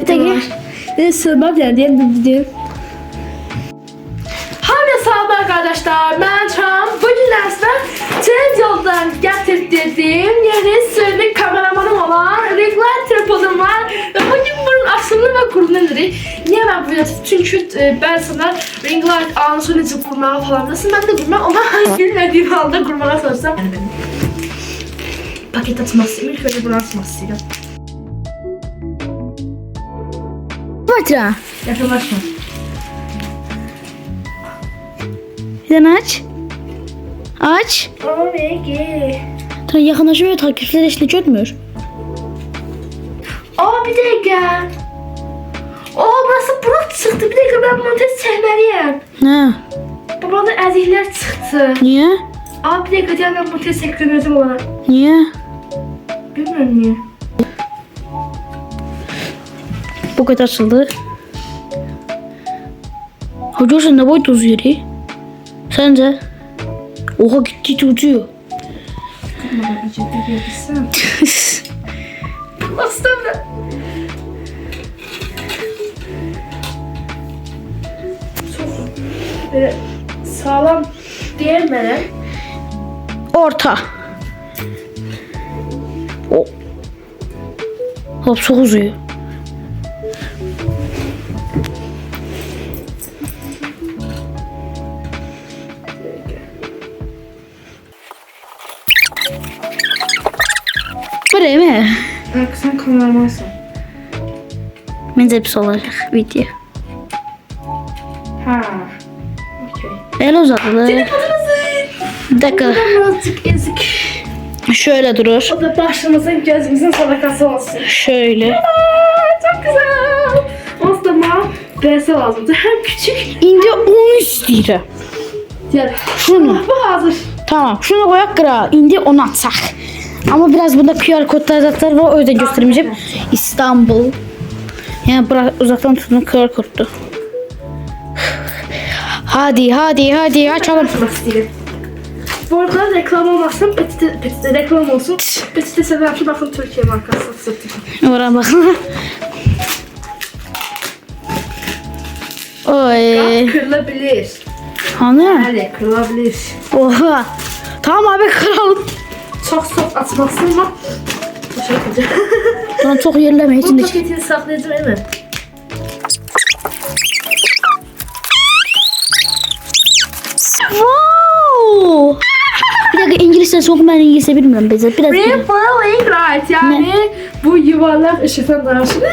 Bekle. Ne sığmam yani diye dedim. Hamle sağlam arkadaşlar. Ben Çam. Bugün trend yoldan getirdiğim yeni sürü kameramanım olan Ringler tripodum var. Ve bugün bunun aslını ve kurulunu dedik. Niye ben bu videoda? Çünkü e, ben sana Ringler anısı necə kurmağı falan desin. Ben de kurmam ama bilmediğim halde kurmağa çalışsam. Yani benim paket atması. İlk önce bunu atmasıyla. Batra. Yakınlaşma. Sen aç. Aç. OMG. Ta yakınlaşıyor takipçiler işte görmüyor. Aa bir dakika. Aa burası Burak çıktı. Bir dakika ben montaj çekmeliyim. Ne? Babamda ezikler çıktı. Niye? Aa bir dakika ben montaj çekmedim olarak. Niye? Bilmiyorum niye. Bu kadar açıldı. Hoca sen ne boyut uzuyor ya? Sence? Oha gitti uzuyor. Bir yapabilsem. Bastım da. Çok böyle sağlam diyemem. Orta. O. Hop çok uzuyor. Böyle mi? Bak sen kameramansın. Bence hepsi olacak video. Ha. Okey. El uzadı. Bir dakika. Birazcık ezik. Şöyle durur. O da başımızın gözümüzün sadakası olsun. Şöyle. Aa, çok güzel. Aslında BS lazımdı. Hem küçük. İndi onu istiyorum. Diğer. Şunu. Bu hazır. Tamam. Şunu koyak kıra. İndi onu atsak. Ama biraz bunda QR kodlar zaten var. O yüzden göstermeyeceğim. İstanbul. Yani bırak uzaktan tutun QR kodtu. Hadi hadi hadi açalım. Bu arada reklam olmasın, petite, petite reklam olsun. Petite sebebi bakın Türkiye markası satıyor. Oraya bakın. Oy. Kırılabilir. Hani? Yani kırılabilir. Oha. Tamam abi kıralım. Çok çok atmasın ama bu şekilde. Lan çok yerleme Bu içinde. paketini saklayacağım hemen. Wow. Bir dakika İngilizce soğuk ben İngilizce bilmiyorum. Biraz, biraz Rainbow Light yani bu yuvarlak ışıktan daha şimdi.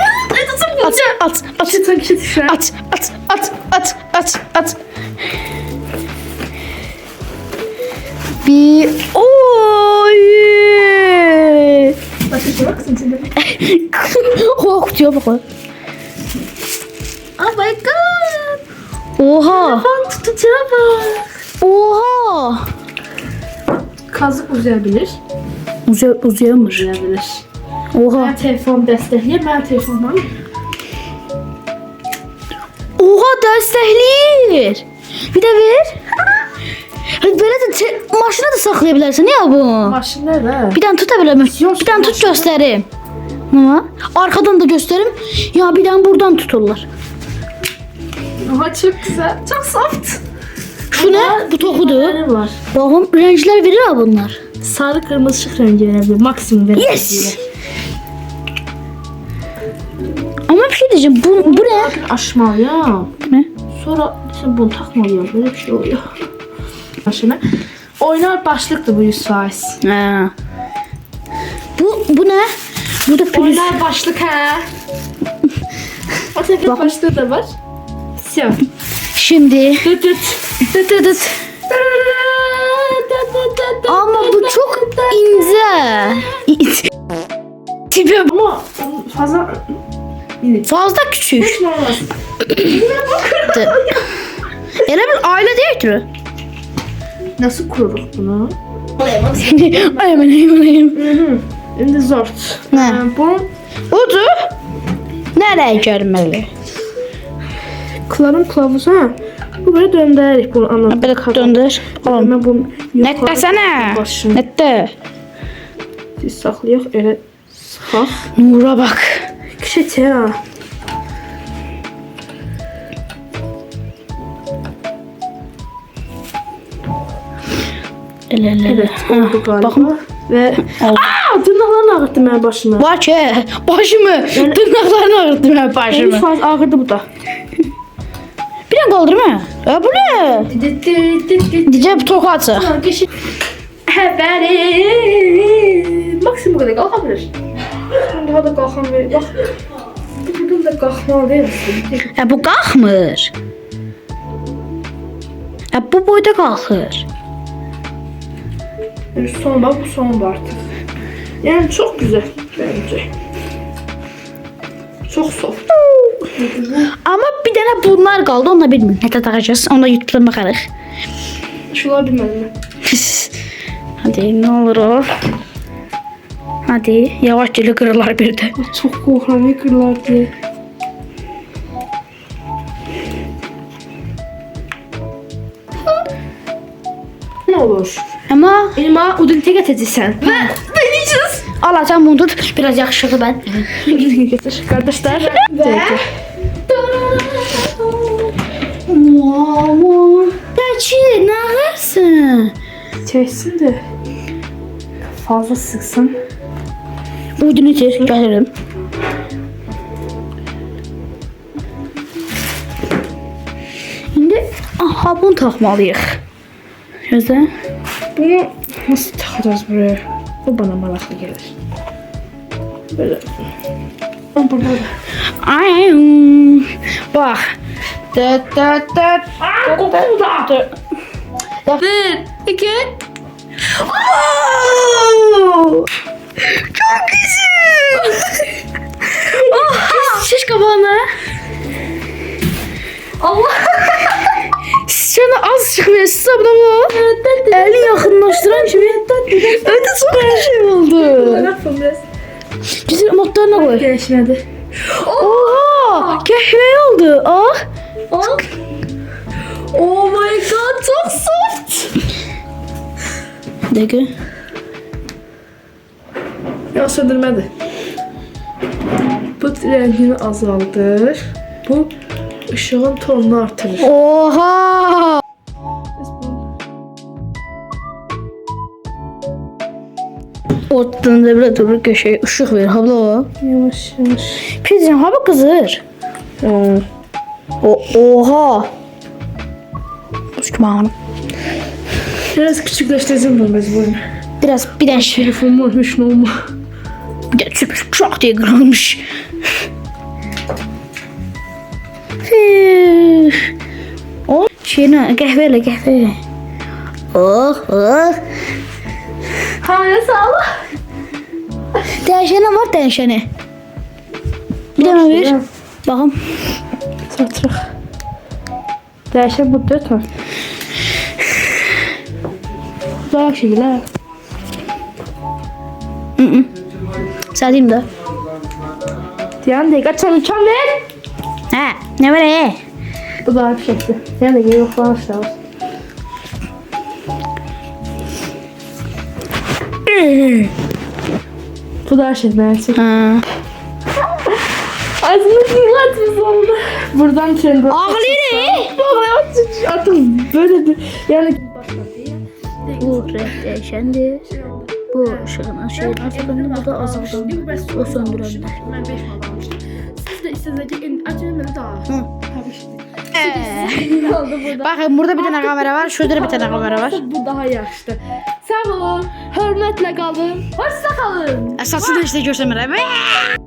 at, at, at, Işıktan kişi düşer. at, at, at, at, at, at. Bir... Oy! Başka bak sen şimdi. Korkutuyor bak. o. Oh my god. Oha! Fan tutucuya bak. Oha! Kazık uzayabilir. Uzuyor, uzuyormuş. Uzayabilir. Oha! Ben telefon destekleyeyim. Ben telefondan. Oha destekleyir. Bir de ver. Böyle de te- maşına da saklayabilirsin ya bu. Maşın nerede? Bir tane tutabilirim. Bir tane tut göstereyim. Ama arkadan da göstereyim. Ya bir tane buradan tuturlar. Ama çok güzel. Çok soft. Şu ne? Bu tokudu. Var? Bakın renkler verir ha bunlar. Sarı kırmızı ışık rengi verebilir. Maksimum verebilir. Yes. Ama bir şey diyeceğim. Bu, bu ne? Aşmalı ya. Ne? Sonra sen bunu takmalıyım. Böyle bir şey oluyor. Başına. Oynar başlıktı bu 100 faiz. Ha. Bu, bu ne? Bu da pürüz. Oynar başlık he. o tepet başlığı da var. Siyah. Şimdi. Dıt dıt. Dıt dıt dıt. Ama bu çok ince. Tipe Ama fazla... fazla küçük. Ele bir aile değil mi? Nasıl kurulur bunu? Ayman ayman. Şimdi zor. Ne? Ee, bu Ucu nereye görmeli? Kılavun kılavuzu ha. Bu böyle döndürerek bunu anladım. Böyle döndür. Oğlum. Bunu Net desene. Net de. saklayaq elə sıxaq. Nura bak. Kişi ha. Elə elə. Evet, oldu galiba. Baxın. Ve. Aa, tırnaklarını ağrıttı benim başıma. Var ki, başımı, tırnaklarını ağrıttı mənim başımı. 100 faiz ağrıdı bu da. Bir an kaldırma. Ya bu ne? Diyeceğim tokatı. Haberi. Maksimum kadar kalkabilir. Daha da kalkamıyor. Bak. Buradan da kalkmalı değil misin? Ya bu kalkmır. Ya bu boyda kalkır. Yani son bak bu son var artık. Yani çok güzel bence. Çok soft. Ama bir tane bunlar kaldı. Onu da bilmiyorum. Ne takacağız? Onu da YouTube'dan bakarız. Şunlar bilmedim. Hadi ne olur o. Hadi yavaş gele kırırlar bir de. Çok korkuyorum ne kırlar diye. Ne olur? Ama Elma udilite getirirsen. Ve deneyeceğiz. Sen bunu tut. Biraz yakışıklı ben. Getir. Kardeşler. Ve. Mama. Gerçi ne yaparsın? Çeksin de. Fazla sıksın. Uydunu çek. Gelirim. Şimdi aha bunu takmalıyıq. Gözlə. Bunu nasıl takacağız buraya? Bu bana malaklı gelir. Böyle. Burada da. Ay. Bak. Da da da. Aa, kokulu da. Bir, iki. Çok güzel. Oha. Şiş kabağına. Allah. Sana az çıkmıyor. Sabına bu. Elini yakınlaştıran gibi. Öyle süper şey oldu. Güzel modlarına koy. Geçmedi. Oha! Kahve oldu. Ah. Oh. Oh my god çok soft. Dakika. Ya söndürmedi. Bu rengini azaldır. Bu ışığın tonunu artırır. Oha! Ortadan da böyle dur köşeye ışık ver abla. Yavaş yavaş. Pizza hava kızır. Tamam. O oha. Düşmanım. Biraz küçükleştireceğim bunu mecburen. Biraz bir de şey. Telefonum olmuş ne olma. Bir de süpür çok diye kırılmış. Şeyine kahveyle kahve. Oh oh. Hayır sağ ol. Değişene var değişene. Bir de ver. Bakın. Satırıq. Dəyişən bu 4 var. Daha şeylər. Satayım da. Diyan dəqiqə çəmkən ver. Ha, ne var e? Bu daha bir şeydir. Diyan dəqiqə yoxlanış lazım. Bu da şey mənim Ha. Ağzını yıkatmış oldu. Buradan çöndü. Ağlayır. Baba artık böyle bir yani Bu renk değişendi. Bu ışığın şeyin azaldığında bu da azaldı. O söndürüldü. Ben 5 mal almıştım. Siz de istediğiniz acele beni daha. Hı. Tabii şimdi. Oldu burada? Bakın burada bir tane kamera var. Şurada da bir tane kamera var. Bu daha yaxşı. Sağ olun. Hörmətlə qalın. Hoşça qalın. Əsası da işte görsəmirəm.